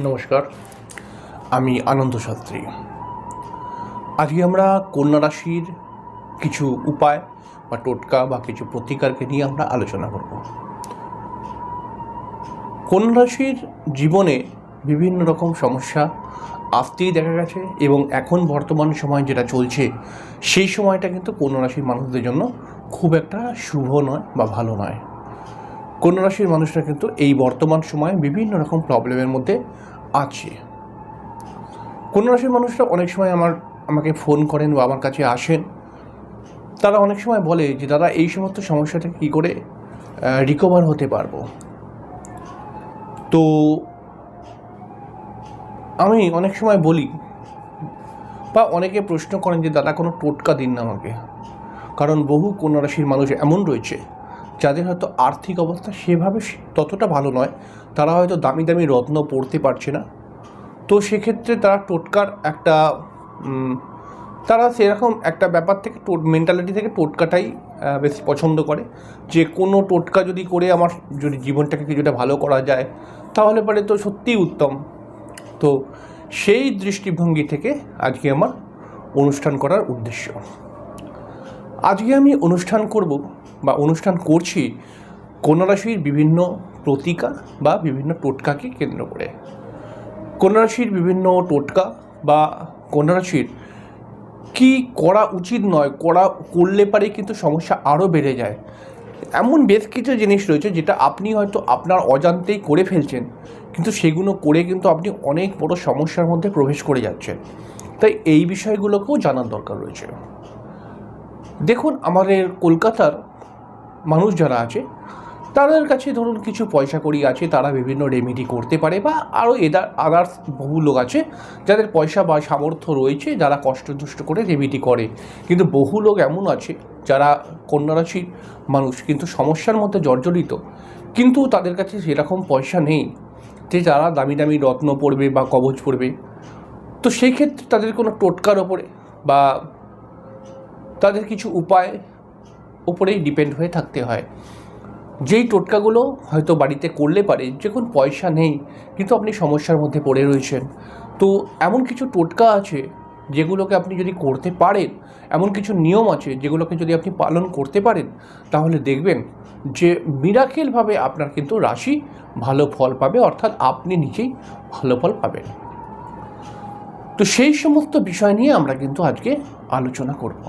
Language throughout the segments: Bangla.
নমস্কার। আমি আনন্দ শাস্ত্রী। আজকে আমরা কন্যা রাশির কিছু উপায় বা টোটকা বা কিছু প্রতিকারকে নিয়ে আমরা আলোচনা করব। কন্যা রাশির জীবনে বিভিন্ন রকম সমস্যা আসতেই দেখা গেছে এবং এখন বর্তমান সময় যেটা চলছে, সেই সময়টা কিন্তু কন্যা রাশির মানুষদের জন্য খুব একটা শুভ নয় বা ভালো নয়। কন্যা রাশির মানুষরা কিন্তু এই বর্তমান সময়ে বিভিন্ন রকম প্রবলেমের মধ্যে আছে। কন্যা রাশির মানুষরা অনেক সময় আমার, আমাকে ফোন করেন বা আমার কাছে আসেন। তারা অনেক সময় বলে যে, দাদা, এই সমস্ত সমস্যাটা কী করে রিকভার হতে পারব? তো আমি অনেক সময় বলি বা অনেকে প্রশ্ন করেন যে, দাদা, কোনো টোটকা দিন না আমাকে। কারণ বহু কন্যা রাশির মানুষ এমন রয়েছে যাদের হয়তো আর্থিক অবস্থা সেভাবে ততটা ভালো নয়, তারা হয়তো দামি দামি রত্ন পড়তে পারছে না। তো সেক্ষেত্রে তারা টোটকার একটা তারা সেরকম একটা ব্যাপার থেকে মেন্টালিটি থেকে টোটকাটাই বেশি পছন্দ করে। যে কোনো টোটকা যদি করে আমার যদি জীবনটাকে কিছুটা ভালো করা যায়, তাহলে পরে তো সত্যিই উত্তম। তো সেই দৃষ্টিভঙ্গি থেকে আজকে আমার অনুষ্ঠান করার উদ্দেশ্য। আজকে আমি অনুষ্ঠান করব বা অনুষ্ঠান করছি, কন্যা রাশির বিভিন্ন প্রতিকার বা বিভিন্ন টোটকাকে কেন্দ্র করে। কন্যা রাশির বিভিন্ন টোটকা বা কন্যা রাশির কী করা উচিত নয়, করা করলে পারে কিন্তু সমস্যা আরও বেড়ে যায়। এমন বেশ কিছু জিনিস রয়েছে যেটা আপনি হয়তো আপনার অজান্তেই করে ফেলছেন, কিন্তু সেগুলো করে কিন্তু আপনি অনেক বড় সমস্যার মধ্যে প্রবেশ করে যাচ্ছেন। তাই এই বিষয়গুলোকেও জানার দরকার রয়েছে। দেখুন, আমাদের কলকাতার মানুষ যারা আছে, তাদের কাছে ধরুন কিছু পয়সা কড়ি আছে, তারা বিভিন্ন রেমেডি করতে পারে বা আরও এদার আদার্স বহু লোক আছে যাদের পয়সা বা সামর্থ্য রয়েছে, যারা কষ্ট দুষ্ট করে রেমেডি করে। কিন্তু বহু লোক এমন আছে, যারা কন্যা রাশির মানুষ, কিন্তু সমস্যার মধ্যে জর্জরিত। কিন্তু তাদের কাছে সেরকম পয়সা নেই যে যারা দামি দামি রত্ন পড়বে বা কবচ পড়বে তো সেই ক্ষেত্রে তাদের কোনো টোটকার ওপরে বা তাদের কিছু উপায় উপরেই ডিপেন্ড হয়ে থাকতে হয়। যেই টোটকাগুলো হয়তো বাড়িতে করলে পারে যখন পয়সা নেই, কিন্তু আপনি সমস্যার মধ্যে পড়ে রয়েছেন। তো এমন কিছু টোটকা আছে, যেগুলোকে আপনি যদি করতে পারেন, এমন কিছু নিয়ম আছে, যেগুলোকে যদি আপনি পালন করতে পারেন, তাহলে দেখবেন যে মিরাকেলভাবে আপনার কিন্তু রাশি ভালো ফল পাবে, অর্থাৎ আপনি নিজেই ভালো ফল পাবেন। তো সেই সমস্ত বিষয় নিয়ে আমরা কিন্তু আজকে আলোচনা করব।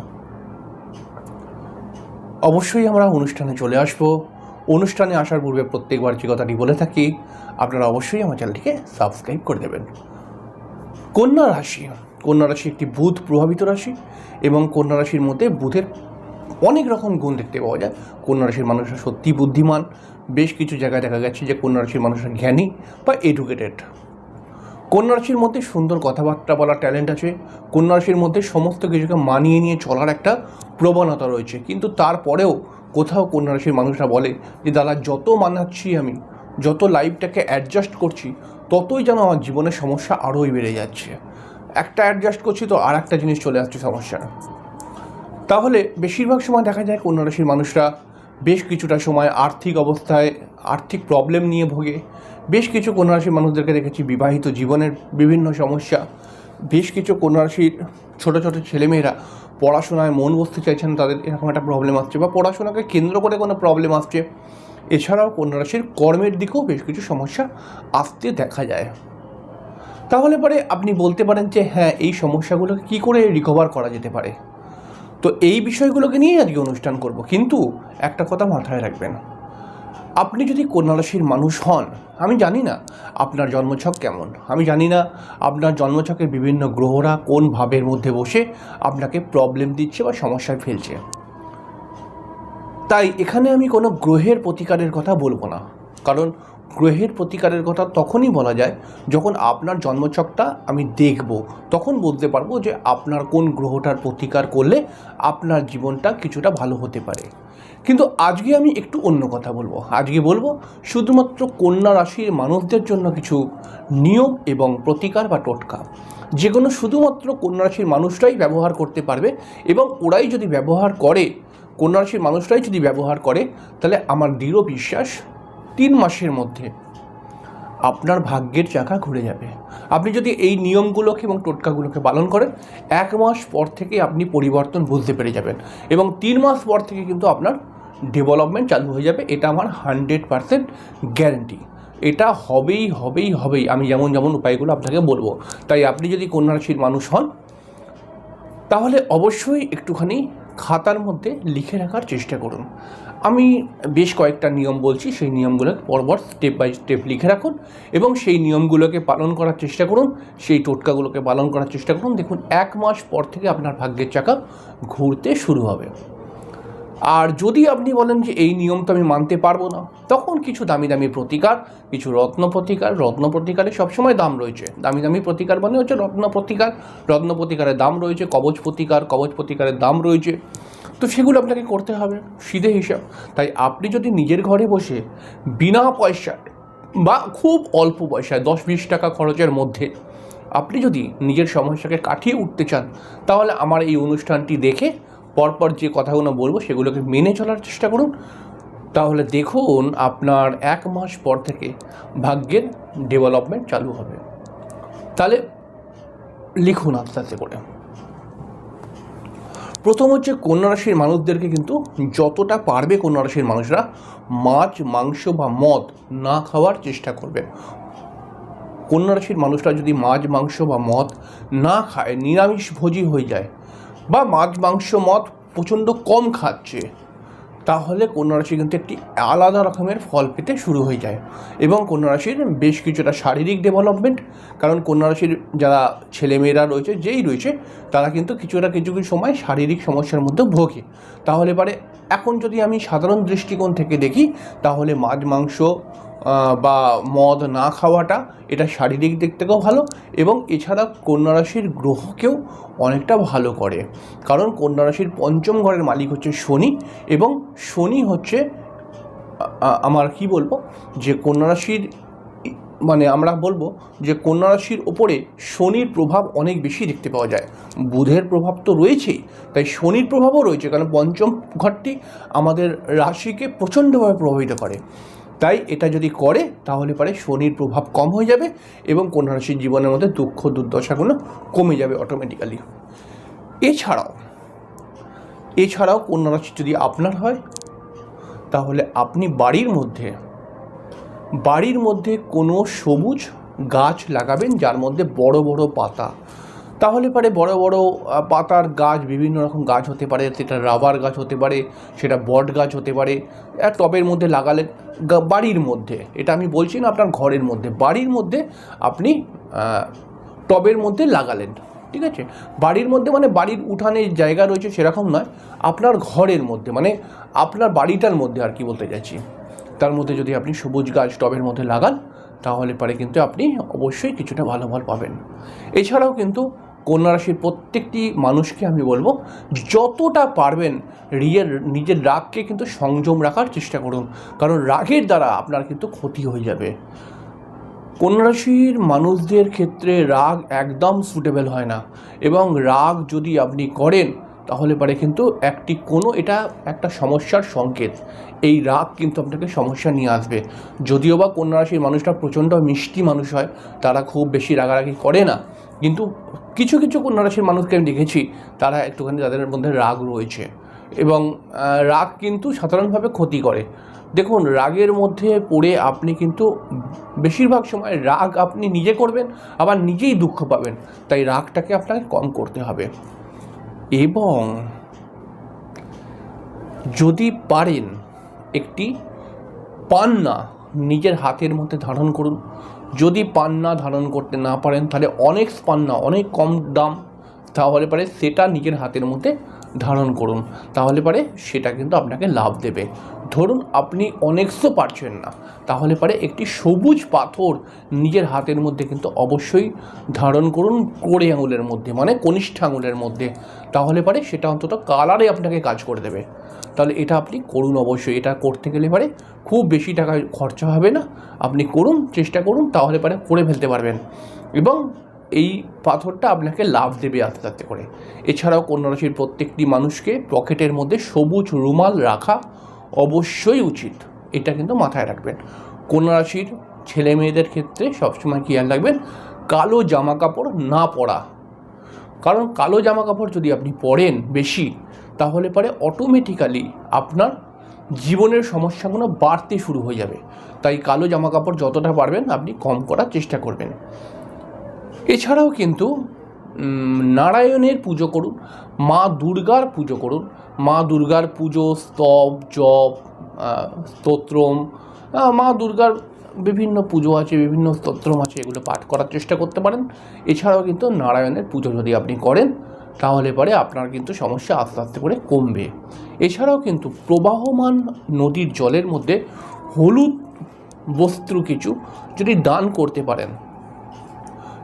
অবশ্যই আমরা অনুষ্ঠানে চলে আসব। অনুষ্ঠানে আসার পূর্বে প্রত্যেকবার যে কথাটি বলে থাকি, আপনারা অবশ্যই আমার চ্যানেলটিকে সাবস্ক্রাইব করে দেবেন। কন্যা রাশি কন্যা রাশি একটি বুধ প্রভাবিত রাশি এবং কন্যা রাশির মধ্যে বুধের অনেক রকম গুণ দেখতে পাওয়া যায়। কন্যা রাশির মানুষরা সত্যি বুদ্ধিমান। বেশ কিছু জায়গায় দেখা গেছে যে কন্যা রাশির মানুষরা জ্ঞানী বা এডুকেটেড কন্যা রাশির মধ্যে সুন্দর কথাবার্তা বলার ট্যালেন্ট আছে। কন্যা রাশির মধ্যে সমস্ত কিছুকে মানিয়ে নিয়ে চলার একটা প্রবণতা রয়েছে। কিন্তু তারপরেও কোথাও কন্যা রাশির মানুষরা বলে যে, দাদা, যত মানাচ্ছি আমি, যত লাইফটাকে অ্যাডজাস্ট করছি, ততই যেন আমার জীবনের সমস্যা আরোই বেড়ে যাচ্ছে। একটা অ্যাডজাস্ট করছি তো আর একটা জিনিস চলে আসছে সমস্যা। তাহলে বেশিরভাগ সময় দেখা যায় কন্যা রাশির মানুষরা বেশ কিছুটা সময় আর্থিক অবস্থায়, আর্থিক প্রবলেম নিয়ে ভোগে। বেশ কিছু কন্যা রাশির মানুষদেরকে দেখেছি বিবাহিত জীবনের বিভিন্ন সমস্যা। বেশ কিছু কন্যা রাশির ছোটো ছোটো ছেলেমেয়েরা পড়াশোনায় মন বসতে চাইছেন, তাদের এরকম একটা প্রবলেম আসছে বা পড়াশোনাকে কেন্দ্র করে কোনো প্রবলেম আসছে। এছাড়াও কন্যা রাশির কর্মের দিকেও বেশ কিছু সমস্যা আসতে দেখা যায়। তাহলে পরে আপনি বলতে পারেন যে হ্যাঁ এই সমস্যাগুলোকে কী করে রিকভার করা যেতে পারে? তো এই বিষয়গুলোকে নিয়েই আজকে অনুষ্ঠান করব। কিন্তু একটা কথা মাথায় রাখবেন আপনি যদি কন্যা রাশির মানুষ হন, আমি জানি না আপনার জন্মছক কেমন। আমি জানি না আপনার জন্মছকের বিভিন্ন গ্রহরা কোন ভাবের মধ্যে বসে আপনাকে প্রবলেম দিচ্ছে বা সমস্যায় ফেলছে। তাই এখানে আমি কোনো গ্রহের প্রতিকারের কথা বলব না। কারণ গ্রহের প্রতিকারের কথা তখনই বলা যায় যখন আপনার জন্মছকটা আমি দেখব, তখন বলতে পারব যে আপনার কোন গ্রহটার প্রতিকার করলে আপনার জীবনটা কিছুটা ভালো হতে পারে। কিন্তু আজকে আমি একটু অন্য কথা বলব। আজকে বলব, শুধুমাত্র কন্যা রাশির মানুষদের জন্য কিছু নিয়ম এবং প্রতিকার বা টোটকা। যেগুলো শুধুমাত্র কন্যা রাশির মানুষরাই ব্যবহার করতে পারবে এবং ওরাই যদি ব্যবহার করে, কন্যা রাশির মানুষরাই যদি ব্যবহার করে, তাহলে আমার দৃঢ় বিশ্বাস তিন মাসের মধ্যে আপনার ভাগ্যের চাকা ঘুরে যাবে। আপনি যদি এই নিয়মগুলোকে এবং টোটকাগুলোকে পালন করেন, এক মাস পর থেকে আপনি পরিবর্তন বুঝতে পেরে যাবেন এবং তিন মাস পর থেকে কিন্তু আপনার ডেভেলপমেন্ট চালু হয়ে যাবে, এটা আমার হান্ড্রেড পারসেন্ট গ্যারেন্টি এটা হবেই হবেই হবেই, আমি যেমন যেমন উপায়গুলো আপনাকে বলব। তাই আপনি যদি কন্যা রাশির মানুষ হন, তাহলে অবশ্যই একটুখানি খাতার মধ্যে লিখে রাখার চেষ্টা করুন। আমি বেশ কয়েকটা নিয়ম বলছি, সেই নিয়মগুলোকে পরপর স্টেপ বাই স্টেপ লিখে রাখুন এবং সেই নিয়মগুলোকে পালন করার চেষ্টা করুন, সেই টোটকাগুলোকে পালন করার চেষ্টা করুন। দেখুন, এক মাস পর থেকে আপনার ভাগ্যের চাকা ঘুরতে শুরু হবে। আর যদি আপনি বলেন যে এই নিয়ম তো আমি মানতে পারব না, তখন কিছু দামি দামি প্রতিকার, কিছু রত্ন প্রতিকার, রত্ন প্রতিকারে সবসময় দাম রয়েছে। দামি দামি প্রতিকার মানে হচ্ছে রত্ন প্রতিকার, রত্ন প্রতিকারের দাম রয়েছে, কবচ প্রতিকার, কবচ প্রতিকারের দাম রয়েছে। তো সেগুলো আপনাকে করতে হবে, সিধে হিসাব। তাই আপনি যদি নিজের ঘরে বসে বিনা পয়সায় বা খুব অল্প পয়সায় দশ বিশ টাকা খরচের মধ্যে আপনি যদি নিজের সমস্যাকে কাটিয়ে উঠতে চান, তাহলে আমার এই অনুষ্ঠানটি দেখে পরপর যে কথাগুলো বলব সেগুলোকে মেনে চলার চেষ্টা করুন। তাহলে দেখুন আপনার এক মাস পর থেকে ভাগ্যের ডেভেলপমেন্ট চালু হবে। তাহলে লিখুন আস্তে আস্তে করে। প্রথম হচ্ছে কন্যা রাশির মানুষদেরকে কিন্তু যতটা পারবে কন্যা রাশির মানুষরা মাছ, মাংস বা মদ না খাওয়ার চেষ্টা করবে। কন্যা রাশির মানুষরা যদি মাছ, মাংস বা মদ না খায় নিরামিষ ভোজী হয়ে যায় বা মাছ, মাংস, মদ প্রচণ্ড কম খাচ্ছে, তাহলে কন্যা রাশি কিন্তু একটি আলাদা রকমের ফল পেতে শুরু হয়ে যায়। এবং কন্যা রাশির বেশ কিছুটা শারীরিক ডেভেলপমেন্ট কারণ কন্যা রাশির যারা ছেলেমেয়েরা রয়েছে, যেই রয়েছে, তারা কিন্তু কিছুটা কিছু কিছু সময় শারীরিক সমস্যার মধ্যে ভোগে। তাহলে পারে এখন যদি আমি সাধারণ দৃষ্টিকোণ থেকে দেখি, তাহলে মাছ, মাংস বা মদ না খাওয়াটা এটা শারীরিক দিক থেকেও ভালো এবং এছাড়া কন্যা রাশির গ্রহকেও অনেকটা ভালো করে। কারণ কন্যা রাশির পঞ্চম ঘরের মালিক হচ্ছে শনি এবং শনি হচ্ছে আমার কি বলব? যে কন্যা রাশির ই- মানে আমরা বলব যে কন্যা রাশির ওপরে শনির প্রভাব অনেক বেশি দেখতে পাওয়া যায়। বুধের প্রভাব তো রয়েছেই, তাই শনির প্রভাবও রয়েছে, কারণ পঞ্চম ঘরটি আমাদের রাশিকে প্রচণ্ডভাবে প্রভাবিত করে। তাই এটা যদি করে, তাহলে পারে শনির প্রভাব কম হয়ে যাবে এবং কন্যা রাশির জীবনের মধ্যে দুঃখ, দুর্দশাগুলো কমে যাবে অটোমেটিক্যালি এছাড়াও এছাড়াও কন্যা রাশি যদি আপনার হয়, তাহলে আপনি বাড়ির মধ্যে বাড়ির মধ্যে কোনো সবুজ গাছ লাগাবেন যার মধ্যে বড় বড় পাতা। তাহলে পারে বড় বড় পাতার গাছ, বিভিন্ন রকম গাছ হতে পারে, সেটা রাবার গাছ হতে পারে, সেটা বট গাছ হতে পারে টবের মধ্যে লাগালে বাড়ির মধ্যে। এটা আমি বলছি না আপনার ঘরের মধ্যে, বাড়ির মধ্যে আপনি টবের মধ্যে লাগালেন, ঠিক আছে? বাড়ির মধ্যে মানে বাড়ির উঠানে জায়গা রয়েছে সেরকম নয়, আপনার ঘরের মধ্যে মানে আপনার বাড়িটার মধ্যে আর কি বলতে চাইছি। তার মধ্যে যদি আপনি সবুজ গাছ টবের মধ্যে লাগান, তাহলে পরে কিন্তু আপনি অবশ্যই কিছুটা ভালো ফল পাবেন। এছাড়াও কিন্তু কন্যা রাশির প্রত্যেকটি মানুষকে আমি বলব, যতটা পারবেন নিজের নিজের রাগকে কিন্তু সংযম রাখার চেষ্টা করুন। কারণ রাগের দ্বারা আপনার কিন্তু ক্ষতি হয়ে যাবে। কন্যা রাশির মানুষদের ক্ষেত্রে রাগ একদম সুটেবল হয় না। এবং রাগ যদি আপনি করেন তাহলে পারে কিন্তু একটি কোনো, এটা একটা সমস্যার সংকেত। এই রাগ কিন্তু আপনাকে সমস্যা নিয়ে আসবে। যদিও বা কন্যা রাশির মানুষরা প্রচণ্ড মিষ্টি মানুষ হয়, তারা খুব বেশি রাগারাগি করে না। কিন্তু কিছু কিছু কন্যা রাশির মানুষকে আমি দেখেছি, তারা একটুখানি তাদের মধ্যে রাগ রয়েছে। এবং রাগ কিন্তু সাধারণভাবে ক্ষতি করে। দেখুন, রাগের মধ্যে পড়ে আপনি কিন্তু বেশিরভাগ সময় রাগ আপনি নিজে করবেন, আবার নিজেই দুঃখ পাবেন। তাই রাগটাকে আপনাকে কম করতে হবে। এবং যদি পারেন একটি পান্না নিজের হাতের মধ্যে ধারণ করুন। যদি পান্না ধারণ করতে না পারেন, তাহলে অনেক পান্না, অনেক কম দাম তাহলে পারে সেটা নিজের হাতের মধ্যে ধারণ করুন। তাহলে পারে সেটা কিন্তু আপনাকে লাভ দেবে। ধরুন আপনি অনেকশো পারছেন না, তাহলে পারে একটি সবুজ পাথর নিজের হাতের মধ্যে কিন্তু অবশ্যই ধারণ করুন কোড়ে আঙুলের মধ্যে মানে কনিষ্ঠ আঙুলের মধ্যে। তাহলে পারে সেটা অন্তত কালারে আপনাকে কাজ করে দেবে। তাহলে এটা আপনি করুন অবশ্যই, এটা করতে গেলে পারে খুব বেশি টাকা খরচা হবে না। আপনি করুন, চেষ্টা করুন, তাহলে পারে করে ফেলতে পারবেন। এবং এই পাথরটা আপনাকে লাভ দেবে আস্তে আস্তে করে। এছাড়াও কন্যা রাশির প্রত্যেকটি মানুষকে পকেটের মধ্যে সবুজ রুমাল রাখা অবশ্যই উচিত। এটা কিন্তু মাথায় রাখবেন। কন্যা রাশির ছেলে মেয়েদের ক্ষেত্রে সবসময় খেয়াল রাখবেন, কালো জামা কাপড় না পরা। কারণ কালো জামা কাপড় যদি আপনি পরেন বেশি, তাহলে পরে অটোমেটিক্যালি আপনার জীবনের সমস্যাগুলো বাড়তে শুরু হয়ে যাবে। তাই কালো জামা কাপড় যতটা পারবেন আপনি কম করার চেষ্টা করবেন। এছাড়াও কিন্তু নারায়ণের পুজো করুন, মা দুর্গার পুজো করুন মা দুর্গার পুজো স্তব আহ, স্তোত্রম মা দুর্গার বিভিন্ন পুজো আছে বিভিন্ন স্তোত্রম আছে এগুলো পাঠ করার চেষ্টা করতে পারেন। এছাড়াও কিন্তু নারায়ণের পুজো যদি আপনি করেন তাহলে পরে আপনার কিন্তু সমস্যা আস্তে আস্তে করে কমবে। এছাড়াও কিন্তু প্রবাহমান নদীর জলের মধ্যে হলুদ বস্ত্র কিছু যদি দান করতে পারেন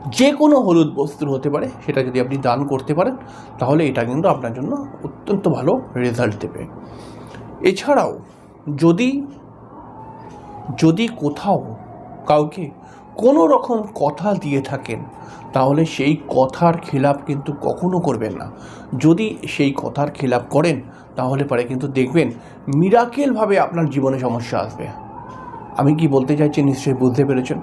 যে কোনো হলুদ বস্ত্র হতে পারে, সেটা যদি আপনি দান করতে পারেন, তাহলে এটা কিন্তু আপনার জন্য অত্যন্ত ভালো রেজাল্ট দেবে। এছাড়াও, যদি যদি কোথাও কাউকে কোনো রকম কথা দিয়ে থাকেন, তাহলে সেই কথার খেলাপ কিন্তু কখনো করবেন না। যদি সেই কথার খেলাপ করেন, তাহলে পরে কিন্তু দেখবেন মিরাকেলভাবে আপনার জীবনে সমস্যা আসবে। আমি কি বলতে চাইছি নিশ্চয়ই বুঝতে পেরেছেন?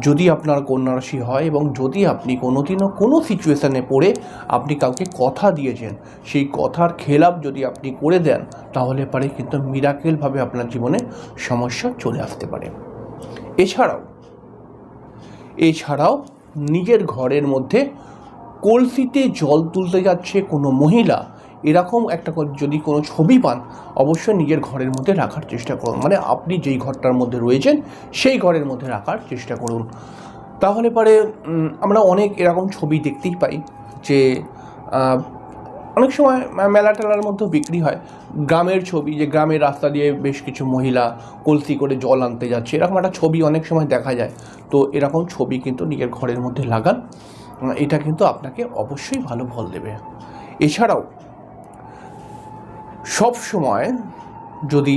যদি আপনার কন্যা রাশি হয় এবং যদি আপনি কোনোদিনও কোনো সিচুয়েশানে পড়ে আপনি কাউকে কথা দিয়েছেন, সেই কথার খেলাপ যদি আপনি করে দেন, তাহলে পারে কিন্তু মিরাকেলভাবে আপনার জীবনে সমস্যা চলে আসতে পারে। এছাড়াও এছাড়াও নিজের ঘরের মধ্যে কলসিতে জল তুলতে যাচ্ছে কোনো মহিলা এরকম একটা যদি কোনো ছবি পান, অবশ্যই নিজের ঘরের মধ্যে রাখার চেষ্টা করুন। মানে আপনি যেই ঘরটার মধ্যে রয়েছেন, সেই ঘরের মধ্যে রাখার চেষ্টা করুন। তাহলে পরে আমরা অনেক এরকম ছবি দেখতেই পাই যে অনেক সময় মেলা টেলার মধ্যেও বিক্রি হয়। গ্রামের ছবি, যে গ্রামের রাস্তা দিয়ে বেশ কিছু মহিলা কলসি করে জল আনতে যাচ্ছে। এরকম একটা ছবি অনেক সময় দেখা যায়। তো এরকম ছবি কিন্তু নিজের ঘরের মধ্যে লাগান। এটা কিন্তু আপনাকে অবশ্যই ভালো ফল দেবে। এছাড়াও সব সময় যদি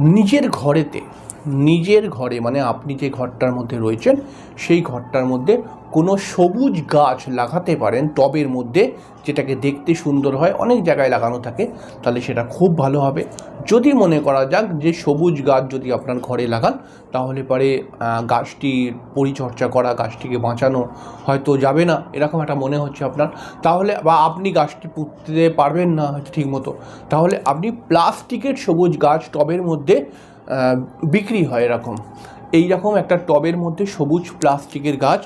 নিজের ঘরেতে, নিজের ঘরে মানে আপনি যে ঘরটার মধ্যে রয়েছেন, সেই ঘরটার মধ্যে কোনো সবুজ গাছ লাগাতে পারেন টবের মধ্যে যেটাকে দেখতে সুন্দর হয় অনেক জায়গায় লাগানো থাকে তাহলে সেটা খুব ভালো হবে। যদি মনে করা যাক যে সবুজ গাছ যদি আপনার ঘরে লাগান তাহলে পরে আহ, গাছটির পরিচর্যা করা গাছটিকে বাঁচানো হয়তো যাবে না এরকম একটা মনে হচ্ছে আপনার। তাহলে বা আপনি গাছটি পুঁততে পারবেন না হয়তো ঠিকমতো। তাহলে আপনি প্লাস্টিকের সবুজ গাছ টবের মধ্যে বিক্রি হয় এরকম। এই রকম একটা টবের মধ্যে সবুজ প্লাস্টিকের গাছ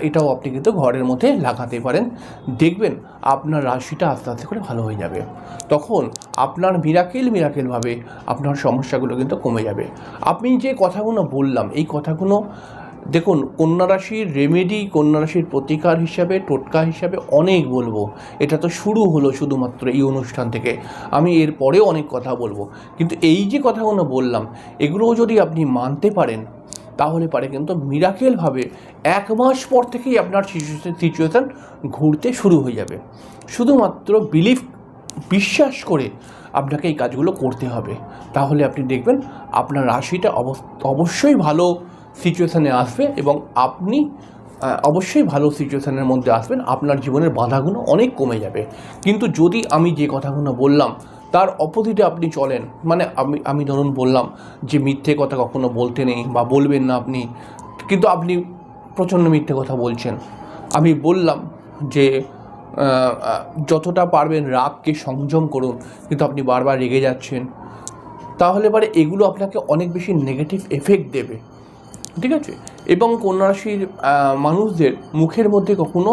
এটাও আপনি কিন্তু ঘরের মধ্যে লাগাতে পারেন। দেখবেন আপনার রাশিটা আস্তে আস্তে করে ভালো হয়ে যাবে। তখন আপনার মিরাকেল মিরাকেলভাবে আপনার সমস্যাগুলো কিন্তু কমে যাবে। আপনি যে কথাগুলো বললাম, এই কথাগুলো দেখুন, কন্যা রাশির রেমেডি কন্যা রাশির প্রতিকার হিসাবে, টোটকা হিসাবে অনেক বলব। এটা তো শুরু হলো শুধুমাত্র এই অনুষ্ঠান থেকে। আমি এর পরেও অনেক কথা বলব। কিন্তু এই যে কথাগুলো বললাম, এগুলোও যদি আপনি মানতে পারেন তাহলে পারে কিন্তু মিরাকেলভাবে এক মাস পর থেকেই আপনার সিচুয়েশান ঘুরতে শুরু হয়ে যাবে। শুধুমাত্র বিলিভ বিশ্বাস করে আপনাকে এই কাজগুলো করতে হবে। তাহলে আপনি দেখবেন আপনার রাশিটা অবশ্যই ভালো সিচুয়েশানে আসবে এবং আপনি অবশ্যই ভালো সিচুয়েশানের মধ্যে আসবেন, আপনার জীবনের বাধাগুলো অনেক কমে যাবে। কিন্তু যদি আমি যে কথাগুলো বললাম তার অপোজিটে আপনি চলেন। মানে আমি আমি ধরুন বললাম যে মিথ্যে কথা কখনো বলতে নেই বা বলবেন না আপনি, কিন্তু আপনি প্রচণ্ড মিথ্যে কথা বলছেন। আমি বললাম যে যতটা পারবেন রাগকে সংযম করুন, কিন্তু আপনি বারবার রেগে যাচ্ছেন। তাহলে পরে এগুলো আপনাকে অনেক বেশি নেগেটিভ এফেক্ট দেবে। ঠিক আছে? এবং কন্যা রাশির মানুষদের মুখের মধ্যে কখনো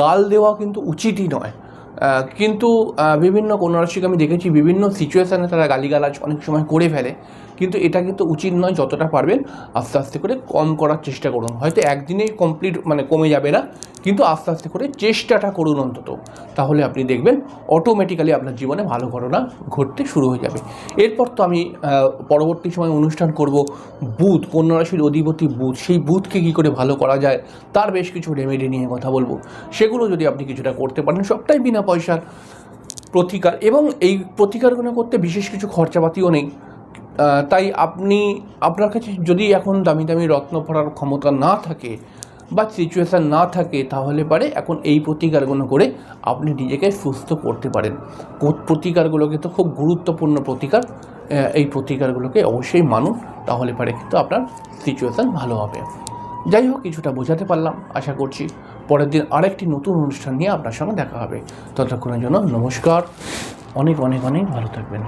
গাল দেওয়া কিন্তু উচিতই নয়। কিন্তু বিভিন্ন কন্যারাশিকে আমি দেখেছি বিভিন্ন সিচুয়েশানে তারা গালিগালাজ অনেক সময় করে ফেলে। কিন্তু এটা কিন্তু উচিত নয় যতটা পারবেন আস্তে আস্তে করে কম করার চেষ্টা করুন। হয়তো একদিনেই কমপ্লিট মানে কমে যাবে না, কিন্তু আস্তে আস্তে করে চেষ্টাটা করুন অন্তত। তাহলে আপনি দেখবেন অটোমেটিক্যালি আপনার জীবনে ভালো ঘটনা ঘটতে শুরু হয়ে যাবে। এরপর তো আমি পরবর্তী সময় অনুষ্ঠান করব বুধ কন্যা রাশির অধিপতি বুধ। সেই বুধকে কী করে ভালো করা যায়, তার বেশ কিছু রেমেডি নিয়ে কথা বলব। সেগুলো যদি আপনি কিছুটা করতে পারেন সবটাই বিনা পয়সার প্রতিকার এবং এই প্রতিকারগুলো করতে বিশেষ কিছু খরচাপাতিও নেই। তাই আপনি, আপনার কাছে যদি এখন দামি দামি রত্ন পড়ার ক্ষমতা না থাকে বা সিচুয়েশান না থাকে, তাহলে পারে এখন এই প্রতিকারগুলো করে আপনি নিজেকে সুস্থ করতে পারেন। কো- প্রতিকারগুলো কিন্তু খুব গুরুত্বপূর্ণ প্রতিকার এই প্রতিকারগুলোকে অবশ্যই মানুন, তাহলে পারে কিন্তু আপনার সিচুয়েশান ভালো হবে। যাই হোক, কিছুটা বোঝাতে পারলাম, আশা করছি পরের দিন আরেকটি নতুন অনুষ্ঠান নিয়ে আপনার সঙ্গে দেখা হবে। ততক্ষণের জন্য নমস্কার, অনেক অনেক অনেক ভালো থাকবেন।